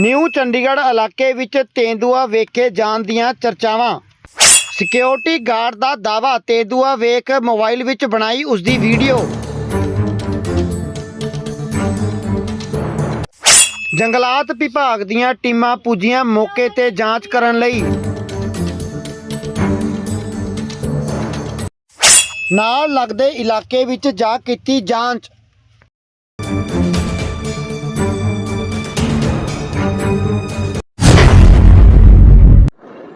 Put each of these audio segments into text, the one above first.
New Chandigarh ਇਲਾਕੇ ਵਿੱਚ ਤੇਂਦੂਆ ਵੇਖੇ ਜਾਣ ਦੀਆਂ ਚਰਚਾਵਾਂ। ਸਿਕਿਉਰਿਟੀ ਗਾਰਡ ਦਾ ਦਾਵਾ ਤੇਂਦੂਆ ਵੇਖ ਮੋਬਾਈਲ ਵਿੱਚ ਬਣਾਈ ਉਸ ਦੀ ਵੀਡੀਓ। ਜੰਗਲਾਤ ਵਿਭਾਗ ਦੀਆਂ ਟੀਮਾਂ ਪੁੱਜੀਆਂ ਮੌਕੇ ਤੇ ਜਾਂਚ ਕਰਨ ਲਈ। ਨਾਲ ਲੱਗਦੇ ਇਲਾਕੇ ਵਿੱਚ ਜਾ ਕੀਤੀ ਜਾਂਚ।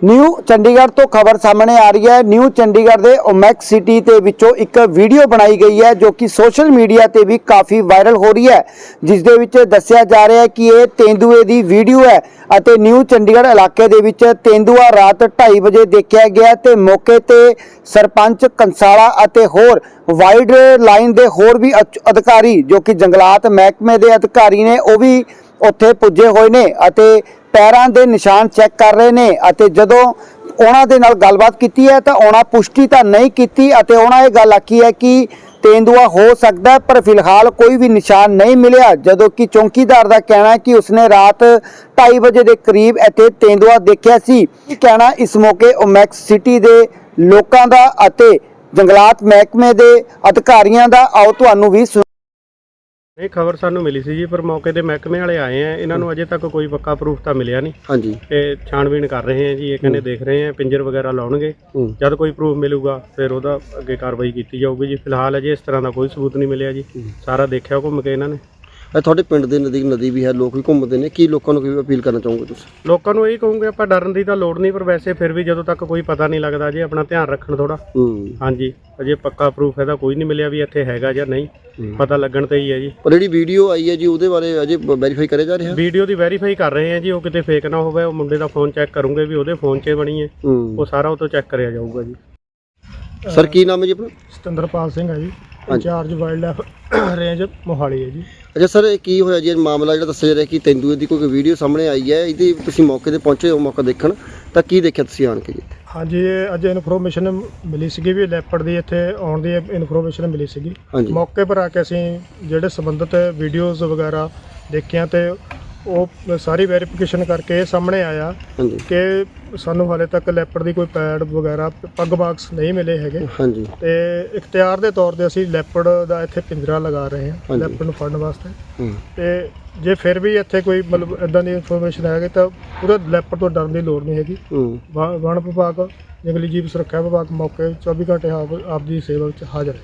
ਨਿਊ ਚੰਡੀਗੜ੍ਹ ਤੋਂ ਖਬਰ ਸਾਹਮਣੇ ਆ ਰਹੀ ਹੈ। ਨਿਊ ਚੰਡੀਗੜ੍ਹ ਦੇ ਓਮੈਕ ਸਿਟੀ ਦੇ ਵਿੱਚੋਂ ਇੱਕ ਵੀਡੀਓ ਬਣਾਈ ਗਈ ਹੈ, ਜੋ ਕਿ ਸੋਸ਼ਲ ਮੀਡੀਆ ਤੇ ਵੀ ਕਾਫੀ ਵਾਇਰਲ ਹੋ ਰਹੀ ਹੈ। ਜਿਸ ਦੇ ਵਿੱਚ ਦੱਸਿਆ ਜਾ ਰਿਹਾ ਹੈ ਕਿ ਇਹ ਤੇਂਦੂਏ ਦੀ ਵੀਡੀਓ ਹੈ ਅਤੇ ਨਿਊ ਚੰਡੀਗੜ੍ਹ ਇਲਾਕੇ ਦੇ ਵਿੱਚ ਤੇਂਦੂਆ ਰਾਤ 2:30 ਵਜੇ ਦੇਖਿਆ ਗਿਆ ਤੇ ਮੌਕੇ ਤੇ ਸਰਪੰਚ ਕੰਸਾਲਾ ਅਤੇ ਹੋਰ ਵਾਈਡ ਲਾਈਨ ਦੇ ਹੋਰ ਵੀ ਅਚ- ਅਧਿਕਾਰੀ ਜੋ ਕਿ ਜੰਗਲਾਤ ਮਹਿਕਮੇ ਦੇ ਅਧਿਕਾਰੀ ਨੇ, ਉਹ ਵੀ ਉੱਥੇ ਪੁੱਜੇ ਹੋਏ ਨੇ ਅਤੇ ਪੈਰਾਂ ਦੇ ਨਿਸ਼ਾਨ ਚੈੱਕ ਕਰ ਰਹੇ ਨੇ ਅਤੇ ਜਦੋਂ ਉਹਨਾਂ ਦੇ ਨਾਲ ਗੱਲਬਾਤ ਕੀਤੀ ਹੈ ਤਾਂ ਉਹਨਾਂ ਪੁਸ਼ਟੀ ਤਾਂ ਨਹੀਂ ਕੀਤੀ ਅਤੇ ਉਹਨਾਂ ਇਹ ਗੱਲ ਆਖੀ ਹੈ ਕਿ ਤੇਂਦੂਆ ਹੋ ਸਕਦਾ ਪਰ ਫਿਲਹਾਲ ਕੋਈ ਵੀ ਨਿਸ਼ਾਨ ਨਹੀਂ ਮਿਲਿਆ। ਜਦੋਂ ਕਿ ਚੌਂਕੀਦਾਰ ਦਾ ਕਹਿਣਾ ਹੈ ਕਿ ਉਸਨੇ ਰਾਤ 2:30 ਵਜੇ ਦੇ ਕਰੀਬ ਇੱਥੇ ਤੇਂਦੂਆ ਦੇਖਿਆ ਸੀ। ਇਹ ਕਹਿਣਾ ਇਸ ਮੌਕੇ ਓਮੈਕਸ ਸਿਟੀ ਦੇ ਲੋਕਾਂ ਦਾ ਅਤੇ ਜੰਗਲਾਤ ਮਹਿਕਮੇ ਦੇ ਅਧਿਕਾਰੀਆਂ ਦਾ। ਆਓ, ਤੁਹਾਨੂੰ ਵੀ ਸੁਣ ਇਹ ਖਬਰ ਸਾਨੂੰ ਮਿਲੀ ਸੀ ਜੀ ਪਰ ਮੌਕੇ ਤੇ ਮਹਿਕਮੇ ਵਾਲੇ ਆਏ ਆ। ਇਹਨਾਂ ਨੂੰ ਅਜੇ ਤੱਕ ਕੋਈ ਪੱਕਾ ਪ੍ਰੂਫ ਤਾਂ ਮਿਲਿਆ ਨਹੀਂ। ਹਾਂਜੀ। ਇਹ ਛਾਣਬੀਣ ਕਰ ਰਹੇ ਆ ਜੀ ਇਹ ਕਹਿੰਦੇ ਦੇਖ ਰਹੇ ਆ ਪਿੰਜਰ ਵਗੈਰਾ ਲਾਉਣਗੇ। ਹੂੰ। ਜਦ ਕੋਈ ਪ੍ਰੂਫ ਮਿਲੂਗਾ ਫਿਰ ਉਹਦਾ ਅੱਗੇ ਕਾਰਵਾਈ ਕੀਤੀ ਜਾਊਗੀ ਜੀ। ਫਿਲਹਾਲ ਅਜੇ ਇਸ ਤਰ੍ਹਾਂ ਦਾ ਕੋਈ ਸਬੂਤ ਨਹੀਂ ਮਿਲਿਆ ਜੀ। ਸਾਰਾ ਦੇਖਿਆ ਘੁੰਮ ਕੇ ਇਹਨਾਂ ਨੇ। ਇਹ ਤੁਹਾਡੇ ਪਿੰਡ ਦੇ ਨਜ਼ਦੀਕ ਨਦੀ ਵੀ ਹੈ ਲੋਕ ਵੀ ਘੁੰਮਦੇ ਨੇ। ਕੀ ਲੋਕਾਂ ਨੂੰ ਕੀ ਅਪੀਲ ਕਰਨਾ ਚਾਹੋਗੇ ਤੁਸੀਂ? ਲੋਕਾਂ ਨੂੰ ਇਹ ਕਹੂੰਗੇ ਆਪਾਂ ਡਰਨ ਦੀ ਤਾਂ ਲੋੜ ਨਹੀਂ ਪਰ ਵੈਸੇ ਫਿਰ ਵੀ ਜਦੋਂ ਤੱਕ ਕੋਈ ਪਤਾ ਨਹੀਂ ਲੱਗਦਾ ਜੀ ਆਪਣਾ ਧਿਆਨ ਰੱਖਣ ਥੋੜਾ ਹੂੰ। ਹਾਂਜੀ ਅਜੇ ਪੱਕਾ ਪ੍ਰੂਫ ਇਹਦਾ ਕੋਈ ਨਹੀਂ ਮਿਲਿਆ ਵੀ ਇੱਥੇ ਹੈਗਾ ਜਾਂ ਨਹੀਂ। ਪਤਾ ਲੱਗਣ ਤੇ ਹੀ ਹੈ ਜੀ। ਪਰ ਜਿਹੜੀ ਵੀਡੀਓ ਆਈ ਹੈ ਜੀ ਉਹਦੇ ਬਾਰੇ ਅਜੇ ਵੈਰੀਫਾਈ ਕਰਿਆ ਜਾ ਰਿਹਾ? ਵੀਡੀਓ ਦੀ ਵੈਰੀਫਾਈ ਕਰ ਰਹੇ ਆ ਜੀ ਉਹ ਕਿਤੇ ਫੇਕ ਨਾ ਹੋਵੇ ਉਹ ਮੁੰਡੇ ਦਾ ਫੋਨ ਚੈੱਕ ਕਰੂੰਗੇ ਵੀ ਉਹਦੇ ਫੋਨ 'ਚ ਬਣੀ ਹੈ। ਹੂੰ। ਉਹ ਸਾਰਾ ਉਹ ਤੋਂ ਚੈੱਕ ਕਰਿਆ ਜਾਊਗਾ ਜੀ। ਸਰ ਕੀ ਨਾਮ ਹੈ ਜੀ ਆਪਣਾ? ਸਤਿੰਦਰਪਾਲ ਸਿੰਘ ਹੈ ਜੀ incharge wild life range Mohali ਹੈ ਜੀ। ਅੱਛਾ ਸਰ ਇਹ ਕੀ ਹੋਇਆ ਜੀ? ਇਹ ਮਾਮਲਾ ਜਿਹੜਾ ਦੱਸਿਆ ਜਾ ਰਿਹਾ ਕਿ ਤੇਂਦੂਏ ਦੀ ਕੋਈ ਵੀਡੀਓ ਸਾਹਮਣੇ ਆਈ ਹੈ ਇਹਦੀ ਤੁਸੀਂ ਮੌਕੇ ਤੇ ਪਹੁੰਚੇ ਹੋ ਮੌਕਾ ਦੇਖਣ ਤਾਂ ਕੀ ਦੇਖਿਆ ਤੁਸੀਂ ਆਣ ਕੇ ਜੀ ਹਾਂਜੀ ਇਹ ਅੱਜ ਇਨਫੋਰਮੇਸ਼ਨ ਮਿਲੀ ਸੀਗੀ ਵੀ ਲੈਪਰਡ ਦੀ ਇੱਥੇ ਆਉਣ ਦੀ ਇਨਫੋਰਮੇਸ਼ਨ ਮਿਲੀ ਸੀਗੀ। ਹਾਂਜੀ। ਮੌਕੇ ਪਰ ਆ ਕੇ ਅਸੀਂ ਜਿਹੜੇ ਸੰਬੰਧਿਤ ਵੀਡੀਓਜ਼ ਵਗੈਰਾ ਦੇਖੀਆਂ ਤੇ ਉਹ ਸਾਰੀ ਵੈਰੀਫਿਕੇਸ਼ਨ ਕਰਕੇ ਇਹ ਸਾਹਮਣੇ ਆਇਆ ਹਾਂਜੀ। ਕਿ ਸਾਨੂੰ ਹਾਲੇ ਤੱਕ ਲੈਪਰਡ ਦੀ ਕੋਈ ਪੈਡ ਵਗੈਰਾ ਪੱਗ ਬਾਕਸ ਨਹੀਂ ਮਿਲੇ ਹੈਗੇ। ਹਾਂਜੀ। ਤੇ ਇਖਤਿਆਰ ਦੇ ਤੌਰ ਤੇ ਅਸੀਂ ਲੈਪਰਡ ਦਾ ਇੱਥੇ ਪਿੰਜਰਾ ਲਗਾ ਰਹੇ ਹਾਂ ਹਾਂਜੀ। ਲੈਪਰਡ ਨੂੰ ਫੜਨ ਵਾਸਤੇ। ਹੂੰ। ਤੇ ਜੇ ਫਿਰ ਵੀ ਇੱਥੇ ਕੋਈ ਮਤਲਬ ਇਦਾਂ ਦੀ ਇਨਫੋਰਮੇਸ਼ਨ ਹੈਗੀ ਤਾਂ ਉਹਦਾ ਲੈਪਰਡ ਤੋਂ ਡਰਨ ਦੀ ਲੋੜ ਨਹੀਂ ਹੈਗੀ। ਹੂੰ। ਵ- ਵਣ ਵਿਭਾਗ ਜੰਗਲੀ ਜੀਵ ਸੁਰੱਖਿਆ ਵਿਭਾਗ ਮੌਕੇ 24 ਘੰਟੇ ਆਪ ਆਪ ਦੀ ਸੇਵਾ ਵਿੱਚ ਹਾਜ਼ਰ ਹੈ।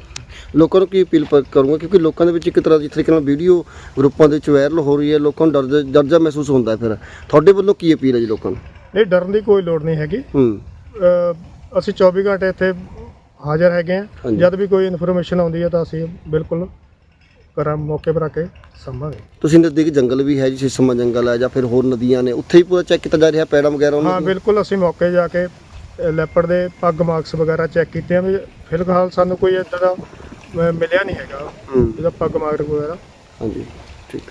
ਲੋਕਾਂ ਨੂੰ ਕੀ ਅਪੀਲ ਪ- ਕਰੂੰਗਾ? ਕਿਉਂਕਿ ਲੋਕਾਂ ਦੇ ਵਿੱਚ ਇੱਕ ਤਰ੍ਹਾਂ ਦੀ ਤਰੀਕੇ ਨਾਲ ਵੀਡੀਓ ਗਰੁੱਪਾਂ ਦੇ ਵਿੱਚ ਵਾਇਰਲ ਹੋ ਰਹੀ ਹੈ ਲੋਕਾਂ ਨੂੰ ਡਰ ਡਰ ਜਾ ਮਹਿਸੂਸ ਹੁੰਦਾ ਹੈ ਫਿਰ। ਤੁਹਾਡੇ ਵੱਲੋਂ ਕੀ ਅਪੀਲ ਹੈ ਜੀ ਲੋਕਾਂ ਨੂੰ? ਨਹੀਂ ਡਰਨ ਦੀ ਕੋਈ ਲੋੜ ਨਹੀਂ ਹੈਗੀ। ਹੂੰ। ਅਸੀਂ 24 ਘੰਟੇ ਇੱਥੇ ਹਾਜ਼ਰ ਹੈਗੇ ਹਾਂ। ਹਾਂਜੀ। ਜਦ ਵੀ ਕੋਈ ਇਨਫੋਰਮੇਸ਼ਨ ਆਉਂਦੀ ਹੈ ਤਾਂ ਅਸੀਂ ਬਿਲਕੁਲ ਕਰਾਂ ਮੌਕੇ ਪਰ ਆ ਕੇ ਸੰਭਾਂਗੇ। ਤੁਸੀਂ ਨਜ਼ਦੀਕ ਜੰਗਲ ਵੀ ਹੈ ਜੀ ਸਿਸਮਾ ਜੰਗਲ ਹੈ ਜਾਂ ਫਿਰ ਹੋਰ ਨਦੀਆਂ ਨੇ ਉੱਥੇ ਹੀ ਪੂਰਾ ਚੈੱਕ ਕੀਤਾ ਜਾ ਰਿਹਾ ਪੈੜਾ ਵਗੈਰਾ ਉਹਨਾਂ ਹਾਂ? ਬਿਲਕੁਲ ਅਸੀਂ ਮੌਕੇ ਜਾ ਕੇ ਅ, ਲੈਪੜ ਦੇ ਪੱਗ ਮਾਰਕਸ ਵਗੈਰਾ ਚੈੱਕ ਕੀਤੇ ਆ ਵੀ ਫਿਲਹਾਲ ਸਾਨੂੰ ਕੋਈ ਇੱਦਾਂ ਦਾ ਅ, ਮਿਲਿਆ ਨਹੀਂ ਹੈਗਾ ਹੂੰ। ਜਿਹਦਾ ਪੱਗ ਮਾਰਕ ਵਗੈਰਾ। ਹਾਂਜੀ ਠੀਕ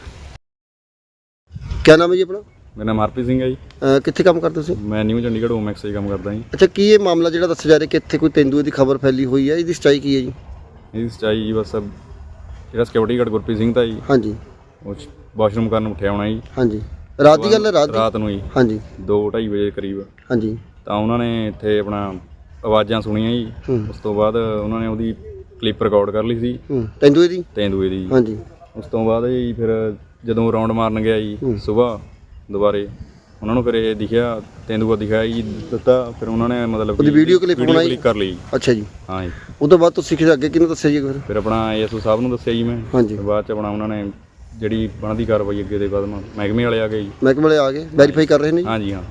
ਕੀ ਨਾਮ ਹੈ ਜੀ ਆਪਣਾ? ਮੇਰਾ ਨਾਮ ਹਰਪ੍ਰੀਤ ਸਿੰਘ ਹੈ ਜੀ। ਅਹ ਕਿੱਥੇ ਕੰਮ ਕਰਦੇ ਤੁਸੀਂ? ਮੈਂ ਨਿਊ ਚੰਡੀਗੜ੍ਹ ਓਮੈਕਸ 'ਚ ਕੰਮ ਕਰਦਾ ਜੀ। ਅੱਛਾ ਕੀ ਇਹ ਮਾਮਲਾ ਜਿਹੜਾ ਦੱਸਿਆ ਜਾ ਰਿਹਾ ਕਿ ਇੱਥੇ ਕੋਈ ਤੇਂਦੂਏ ਦੀ ਖਬਰ ਫੈਲੀ ਹੋਈ ਹੈ ਇਹਦੀ ਸਚਾਈ ਕੀ ਹੈ ਜੀ? ਇਹਦੀ ਸੱਚਾਈ ਜੀ ਬਸ ਜਿਹੜਾ ਸਿਕਿਉਰਿਟੀ ਗਾਰਡ ਗੁਰਪ੍ਰੀਤ ਸਿੰਘ ਤਾਂ ਜੀ ਹਾਂਜੀ। ਉਹ ਵਾਸ਼ਰੂਮ ਕਰਨ ਉੱਠਿਆ ਹੋਣਾ ਜੀ। ਹਾਂਜੀ। ਰਾਤ ਦੀ ਗੱਲ ਹੈ ਰਾਤ ਦੀ? ਰਾਤ ਨੂੰ ਜੀ। ਹਾਂਜੀ। 2:30 ਵਜੇ ਕਰੀਬ। ਹਾਂਜੀ। ਤਾਂ ਉਹਨਾਂ ਨੇ ਇੱਥੇ ਆਪਣਾ ਆਵਾਜ਼ਾਂ ਸੁਣੀਆਂ ਜੀ। ਹੂੰ। ਉਸ ਤੋਂ ਬਾਅਦ ਉਹਨਾਂ ਨੇ ਉਹਦੀ ਕਲਿੱਪ ਰਿਕਾਰਡ ਕਰ ਲਈ ਸੀ। ਹੂੰ। ਤੇਂਦੂਏ ਦੀ? ਤੇਂਦੂਏ ਦੀ ਜੀ। ਹਾਂਜੀ। ਉਸ ਤੋਂ ਬਾਅਦ ਜੀ ਫਿਰ ਜਦੋਂ ਰਾਉਂਡ ਮਾਰਨ ਗਿਆ ਜੀ ਸਵੇਰ ਦੁਬਾਰੇ ਉਹਨਾਂ ਨੂੰ ਫਿਰ ਇਹ ਦਿਖਿਆ ਤੇਂਦੂਆ ਦਿਖਾਇਆ ਜੀ ਦਿੱਤਾ ਫਿਰ ਉਹਨਾਂ ਨੇ ਮਤਲਬ ਉਹਦੀ video clip video ਬਣਾਈ? clip ਕਰ ਲਈ। ਅੱਛਾ ਜੀ। ਹਾਂ ਜੀ। ਉਹ ਤੋਂ ਬਾਅਦ ਤੁਸੀਂ ਕਿਹਦੇ ਅੱਗੇ ਕਿਹਨੂੰ ਦੱਸਿਆ ਜੀ ਫਿਰ ਫਿਰ ਆਪਣਾ ਏਐਸਓ ਸਾਹਿਬ ਨੂੰ ਦੱਸਿਆ ਜੀ ਮੈਂ। ਹਾਂਜੀ। ਫਿਰ ਬਾਅਦ ਚ ਆਪਣਾ ਉਹਨਾਂ ਨੇ ਜਿਹੜੀ ਬਣਦੀ ਕਾਰਵਾਈ ਅੱਗੇ ਦੇ ਕਦਮ ਮਹਿਕਮੇ ਵਾਲੇ ਆ ਗਏ ਜੀ। ਮਹਿਕਮੇ ਵਾਲੇ ਆ ਗਏ ਵੈਰੀਫਾਈ ਕਰ ਰਹੇ ਨੇ ਜੀ? ਹਾਂਜੀ ਹਾਂ।